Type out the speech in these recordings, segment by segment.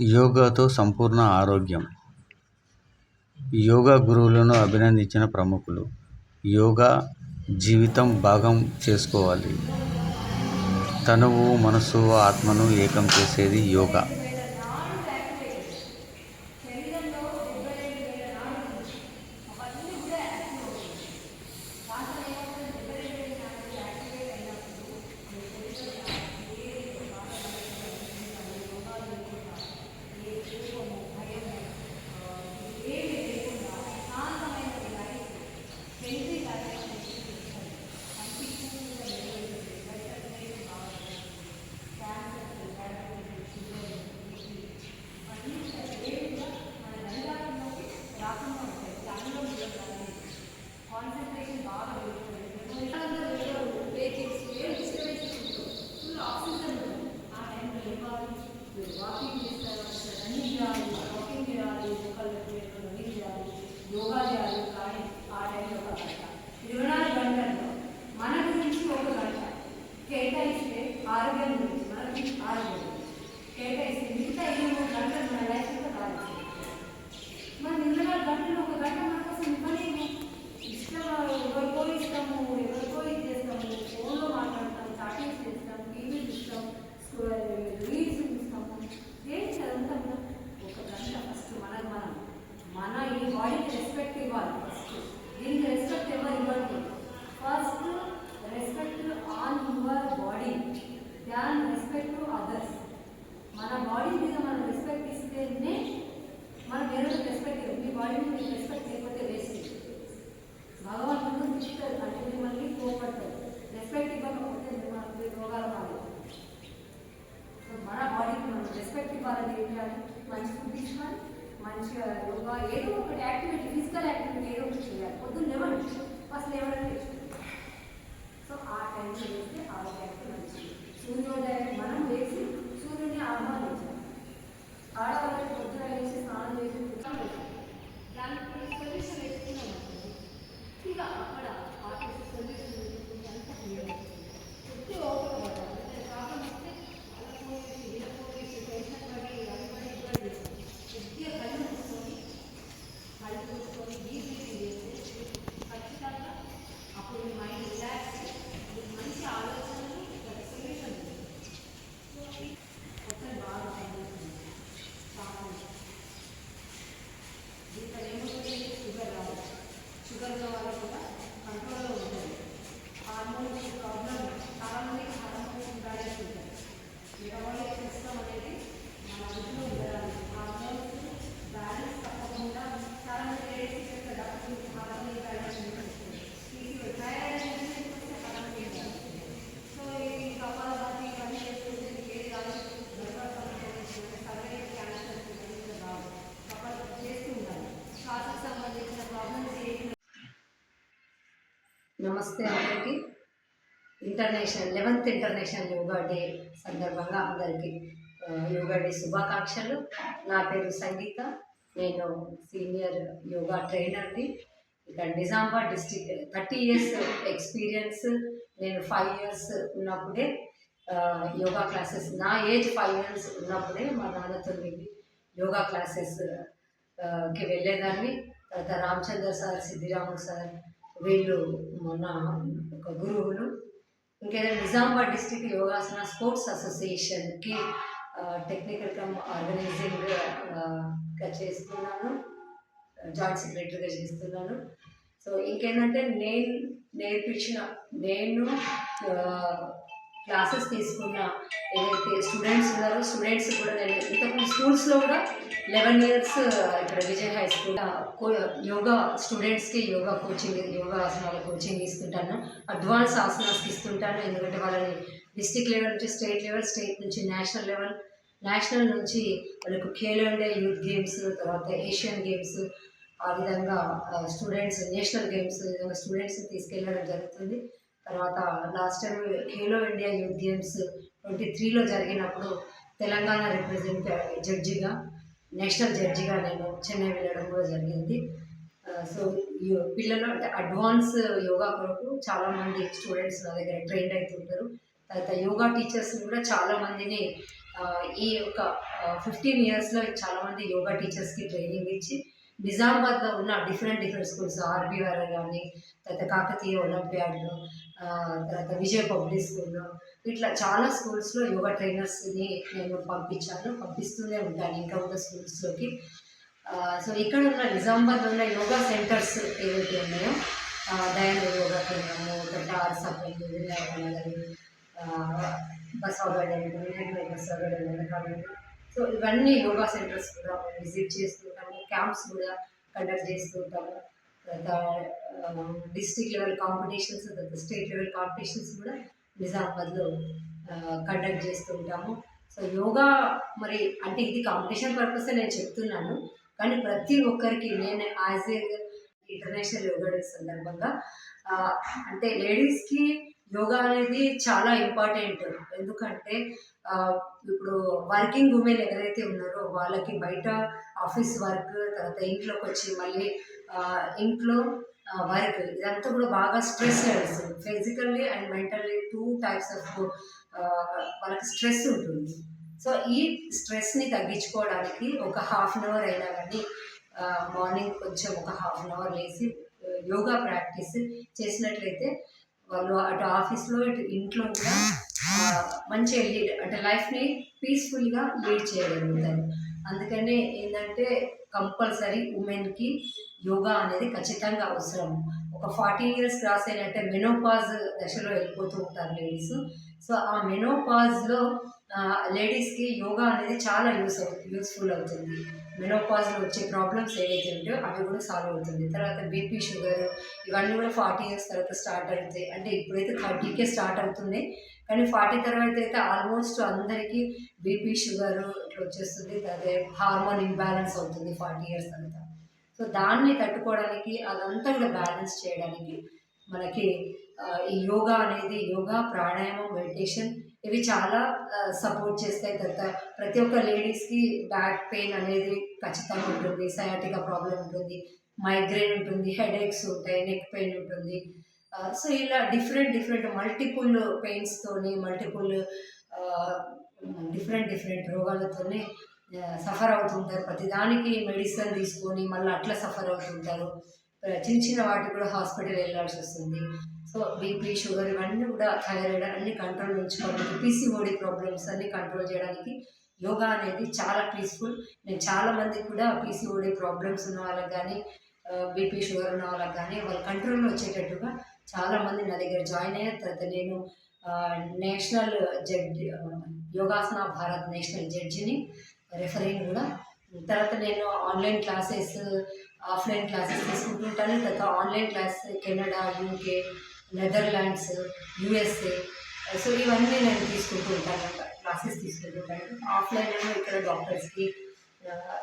యోగాతో సంపూర్ణ ఆరోగ్యం. యోగా గురువులను అభినందించిన ప్రముఖులు. యోగా జీవితం భాగం చేసుకోవాలి. తనువు మనసు ఆత్మను ఏకం చేసేది యోగా యోగా. మంచి ఫుడ్ తీసుకోవాలి మంచిగా యోగా ఏదో ఒకటి యాక్టివిటీ ఫిజికల్ యాక్టివిటీ ఏదో ఒకటి చేయాలి. పొద్దున్న లేవండి ఫస్ట్ లేవడం సో ఆ టైంలో చేస్తే ఆరోగ్యానికి మంచిది. సూర్యోదయాన్ని మనం వేసి సూర్యుని ఆహ్వానించాలి. ఆడవాళ్ళకి పొద్దున వేసి స్నానం చేసి కూర్చొని దానికి సొల్యూషన్ వేసుకున్నాం అనుకోండి. ఇక అక్కడ ఆఫీస్ సొల్యూషన్ వేసుకుంటే అంతా clear అవుతుంది. చుట్టూ ఓపిక పడాలి. అంటే ప్రాబ్లం వస్తే అలా పోయేసి, ఇలా పోయేసి, టెన్షన్ పడి, అది పడి, ఇది పడి చేస్తాం. కొద్దిగా కళ్ళు మూసుకొని, కళ్ళు మూసుకొని డీప్ బ్రీతింగ్ చేస్తే ఖచ్చితంగా అప్పుడు మీ మైండ్ రిలాక్స్ మీకు మంచి ఆలోచనలు సొల్యూషన్ ఒకసారి బాగా పనిచేస్తుంది చాలా దీంట్లో ఏమవుతుంది షుగర్ రావాలి షుగర్ వల్ల కూడా కంట్రోల్లో ఉంటుంది హార్మోన్స్ ప్రాబ్లం చాలా మందికి హార్మోన్స్ బ్యాలెన్స్ ఉంటుంది మెటబాలిక్ సిస్టమ్ అనేది మన అదుపులో ఉండాలి హార్మోన్స్ బ్యాలెన్స్ తప్పకుండా చాలా మంది లేడీస్ చెప్తారు డాక్టర్ హార్మోన్ బ్యాలెన్స్ ఉంటుంది థైరాయిడ్ అనేది వస్తే హార్మోన్ బ్యాలెన్స్ సో ఈ కపాలభాతి ఇవన్నీ చేస్తుంటే మీకు ఏది రాదు గర్భసంబంధించిన సర్వే క్యాన్సర్ ఇవన్నీ రావు కపాలభాతి చేస్తూ ఉండాలి శ్వాసకు సంబంధించిన ప్రాబ్లమ్స్ ఏంటి నమస్తే అందరికీ. International eleventh international yoga day సందర్భంగా అందరికీ యోగా డే శుభాకాంక్షలు. నా పేరు సంగీత. నేను సీనియర్ యోగా ట్రైనర్ని. ఇక్కడ Nizamabad district thirty years experience. నేను ఫైవ్ ఇయర్స్ ఉన్నప్పుడే యోగా క్లాసెస్ నా ఏజ్ ఫైవ్ ఇయర్స్ ఉన్నప్పుడే మా నాన్నతో వెళ్ళి యోగా క్లాసెస్కి వెళ్ళేదాన్ని. తర్వాత రామచంద్ర సార్ సిద్ధిరాము సార్ వీళ్ళు మన ఒక గురువులు ఇంకేదైనా నిజామాబాద్ డిస్టిక్ యోగాసన స్పోర్ట్స్ అసోసియేషన్కి టెక్నికల్ కమ్ ఆర్గనైజింగ్గా చేస్తున్నాను. జాయింట్ సెక్రటరీగా చేస్తున్నాను. సో ఇంకేంటంటే నేను నేర్పించిన నేను క్లాసెస్ తీసుకున్న ఏదైతే స్టూడెంట్స్ ఉన్నారో స్టూడెంట్స్ కూడా నేను ఇంతకుముందు స్కూల్స్లో కూడా లెవెన్ ఇయర్స్ ఇక్కడ విజయ్ హై స్కూల్ యోగా స్టూడెంట్స్కి యోగా కోచింగ్ యోగా ఆసనాల కోచింగ్ ఇస్తుంటాను. అడ్వాన్స్ ఆసనాలు ఇస్తుంటాను. ఎందుకంటే వాళ్ళని డిస్టిక్ లెవెల్ నుంచి స్టేట్ లెవెల్ స్టేట్ నుంచి నేషనల్ లెవెల్ నేషనల్ నుంచి వాళ్ళకు ఖేలో ఇండియా యూత్ గేమ్స్ తర్వాత ఏషియన్ గేమ్స్ ఆ విధంగా స్టూడెంట్స్ నేషనల్ గేమ్స్ ఈ విధంగా స్టూడెంట్స్ని తీసుకెళ్ళడం జరుగుతుంది. తర్వాత last time Khelo India youth games twenty త్రీలో జరిగినప్పుడు తెలంగాణ రిప్రజెంట్ జడ్జిగా నేషనల్ జడ్జిగా నేను చెన్నై వెళ్ళడం కూడా జరిగింది. సో పిల్లలు అంటే అడ్వాన్స్ యోగా కొరకు చాలామంది స్టూడెంట్స్ నా దగ్గర ట్రైన్ అవుతుంటారు తర్వాత యోగా టీచర్స్ కూడా చాలామందిని ఈ యొక్క ఫిఫ్టీన్ ఇయర్స్లో చాలామంది యోగా టీచర్స్కి ట్రైనింగ్ ఇచ్చి నిజామాబాద్లో ఉన్న డిఫరెంట్ డిఫరెంట్ స్కూల్స్ ఆర్బీఆర్ కానీ తర్వాత కాకతీయ ఒలింపియాడ్లో తర్వాత విజయ పబ్లిక్ స్కూల్లో. ఇట్లా చాలా స్కూల్స్లో యోగా ట్రైనర్స్ని నేను పంపించాను. పంపిస్తూనే ఉంటాను ఇంకా ఉన్న స్కూల్స్లోకి. సో ఇక్కడ ఉన్న నిజామాబాద్లో ఉన్న యోగా సెంటర్స్ ఏవైతే ఉన్నాయో ఆ, యోగా కేంద్రము టార్ ఆర్సపల్లి వినాయక నగర్ బసవగడ్ వినాయక సో ఇవన్నీ యోగా సెంటర్స్ కూడా విజిట్ చేస్తుంటాము క్యాంప్స్ కూడా కండక్ట్ చేస్తుంటాము డిస్ట్రిక్ట్ లెవెల్ కాంపిటీషన్స్ తర్వాత స్టేట్ లెవెల్ కాంపిటీషన్స్ కూడా నిజామాబాద్లో కండక్ట్ చేస్తుంటాము సో యోగా మరి అంటే ఇది కాంపిటీషన్ పర్పస్ నేను చెప్తున్నాను. కానీ ప్రతి ఒక్కరికి నేను as a international yoga day సందర్భంగా అంటే లేడీస్కి యోగా అనేది చాలా ఇంపార్టెంట్ ఎందుకంటే ఇప్పుడు వర్కింగ్ ఉమెన్ ఎవరైతే ఉన్నారో వాళ్ళకి బయట ఆఫీస్ వర్క్ తర్వాత ఇంట్లోకి వచ్చి మళ్ళీ ఇంట్లో వర్క్ ఇదంతా కూడా బాగా stress physically and mentally two types of వాళ్ళకి స్ట్రెస్ ఉంటుంది. సో ఈ స్ట్రెస్ని తగ్గించుకోవడానికి ఒక హాఫ్ అన్ అవర్ అయినా కానీ మార్నింగ్ కొంచెం ఒక హాఫ్ అన్ అవర్ లేసి యోగా ప్రాక్టీస్ చేసినట్లయితే వాళ్ళు అటు ఆఫీస్లో ఇటు ఇంట్లో కూడా మంచిగా లీడ్ అంటే లైఫ్ని పీస్ఫుల్గా లీడ్ చేయగలుగుతారు. అందుకనే ఏంటంటే కంపల్సరీ ఉమెన్కి యోగా అనేది ఖచ్చితంగా అవసరం. ఒక ఫార్టీ ఇయర్స్ క్రాస్ అయినట్టే మెనోపాజ్ దశలో వెళ్ళిపోతూ ఉంటారు లేడీస్. సో ఆ మెనోపాజ్లో లేడీస్కి యోగా అనేది చాలా యూస్ అవుతుంది యూస్ఫుల్ అవుతుంది. మెనోపాజ్లో వచ్చే ప్రాబ్లమ్స్ ఏవైతే ఉంటాయో అవి కూడా సాల్వ్ అవుతుంది. తర్వాత బీపీ షుగర్ ఇవన్నీ కూడా ఫార్టీ ఇయర్స్ తర్వాత స్టార్ట్ అవుతాయి. అంటే ఇప్పుడైతే థర్టీకే స్టార్ట్ అవుతుంది కానీ ఫార్టీ తర్వాత అయితే ఆల్మోస్ట్ అందరికీ బీపీ షుగర్ ఇట్లా వచ్చేస్తుంది. అదే హార్మోన్ ఇంబ్యాలెన్స్ అవుతుంది ఫార్టీ ఇయర్స్ తర్వాత. సో దాన్ని తట్టుకోవడానికి అదంతా కూడా బ్యాలెన్స్ చేయడానికి మనకి ఈ యోగా అనేది యోగా ప్రాణాయామం మెడిటేషన్ ఇవి చాలా సపోర్ట్ చేస్తాయి. తర్వాత ప్రతి ఒక్క లేడీస్కి బ్యాక్ పెయిన్ అనేది ఖచ్చితంగా ఉంటుంది. సయాటికా ప్రాబ్లం ఉంటుంది మైగ్రేన్ ఉంటుంది హెడేక్స్ ఉంటాయి నెక్ పెయిన్ ఉంటుంది. సో ఇలా డిఫరెంట్ డిఫరెంట్ మల్టిపుల్ పెయిన్స్తోని మల్టిపుల్ డిఫరెంట్ డిఫరెంట్ రోగాలతోనే సఫర్ అవుతుంటారు. ప్రతిదానికి మెడిసిన్ తీసుకొని మళ్ళీ అట్లా సఫర్ అవుతుంటారు. చిన్న చిన్న వాటికి కూడా హాస్పిటల్ వెళ్ళాల్సి వస్తుంది. సో బీపీ షుగర్ ఇవన్నీ కూడా థైరాయిడ్ అన్ని కంట్రోల్ ఉంచుకోవడానికి పీసీఓడి ప్రాబ్లమ్స్ అన్ని కంట్రోల్ చేయడానికి యోగా అనేది చాలా పీస్ఫుల్. నేను చాలా మందికి కూడా పీసీఓడి ప్రాబ్లమ్స్ ఉన్న వాళ్ళకి కానీ బీపీ షుగర్ ఉన్న వాళ్ళకి కానీ వాళ్ళ కంట్రోల్లో వచ్చేటట్టుగా చాలా మంది నా దగ్గర జాయిన్ అయ్యారు. తర్వాత నేను national judge Yogasana Bharat national జడ్జిని refereeing కూడా. తర్వాత నేను ఆన్లైన్ క్లాసెస్ ఆఫ్లైన్ క్లాసెస్ తీసుకుంటుంటాను. తర్వాత online class Canada UK Netherlands USA so ఇవన్నీ నేను తీసుకుంటూ ఉంటాను. క్లాసెస్ తీసుకుంటుంటాను ఆఫ్లైన్ ఏమో ఇక్కడ డాక్టర్స్కి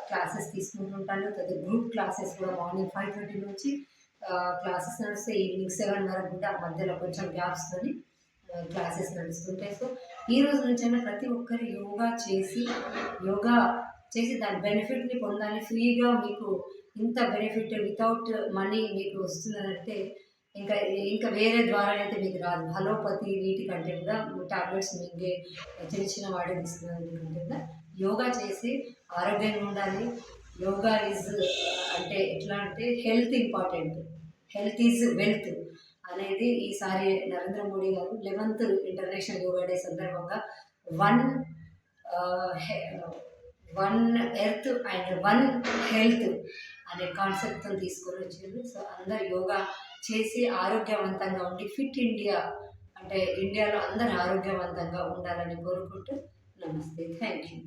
క్లాసెస్ తీసుకుంటుంటాను తర్వాత గ్రూప్ క్లాసెస్ కూడా మార్నింగ్ ఫైవ్ థర్టీ నుంచి క్లాసెస్ నడిస్తే ఈవినింగ్ సెవెన్ వరకు కూడా మధ్యలో కొంచెం గ్యాప్స్తోని క్లాసెస్ నడుస్తుంటాయి. సో ఈ రోజు నుంచైనా ప్రతి ఒక్కరు యోగా చేసి యోగా చేసి దాని బెనిఫిట్ని పొందాలి. ఫ్రీగా మీకు ఇంత బెనిఫిట్ వితౌట్ మనీ మీకు వస్తున్నదంటే ఇంకా ఇంకా వేరే ద్వారా అయితే మీకు రాదు. హలోపతి వీటికంటే కూడా టాబ్లెట్స్ మీకే చిన్న చిన్న వాడే తీసుకున్నది కంటే కూడా యోగా చేసి ఆరోగ్యంగా ఉండాలి. యోగా ఈజ్ అంటే ఎట్లా అంటే health important. Health is wealth. అనేది ఈసారి నరేంద్ర మోడీ గారు లెవెంత్ ఇంటర్నేషనల్ యోగా డే సందర్భంగా one one earth and one health అనే కాన్సెప్ట్తో తీసుకొని వచ్చింది. సో అందరు యోగా చేసి ఆరోగ్యవంతంగా ఉండి ఫిట్ ఇండియా అంటే ఇండియాలో అందరు ఆరోగ్యవంతంగా ఉండాలని కోరుకుంటూ నమస్తే. Thank you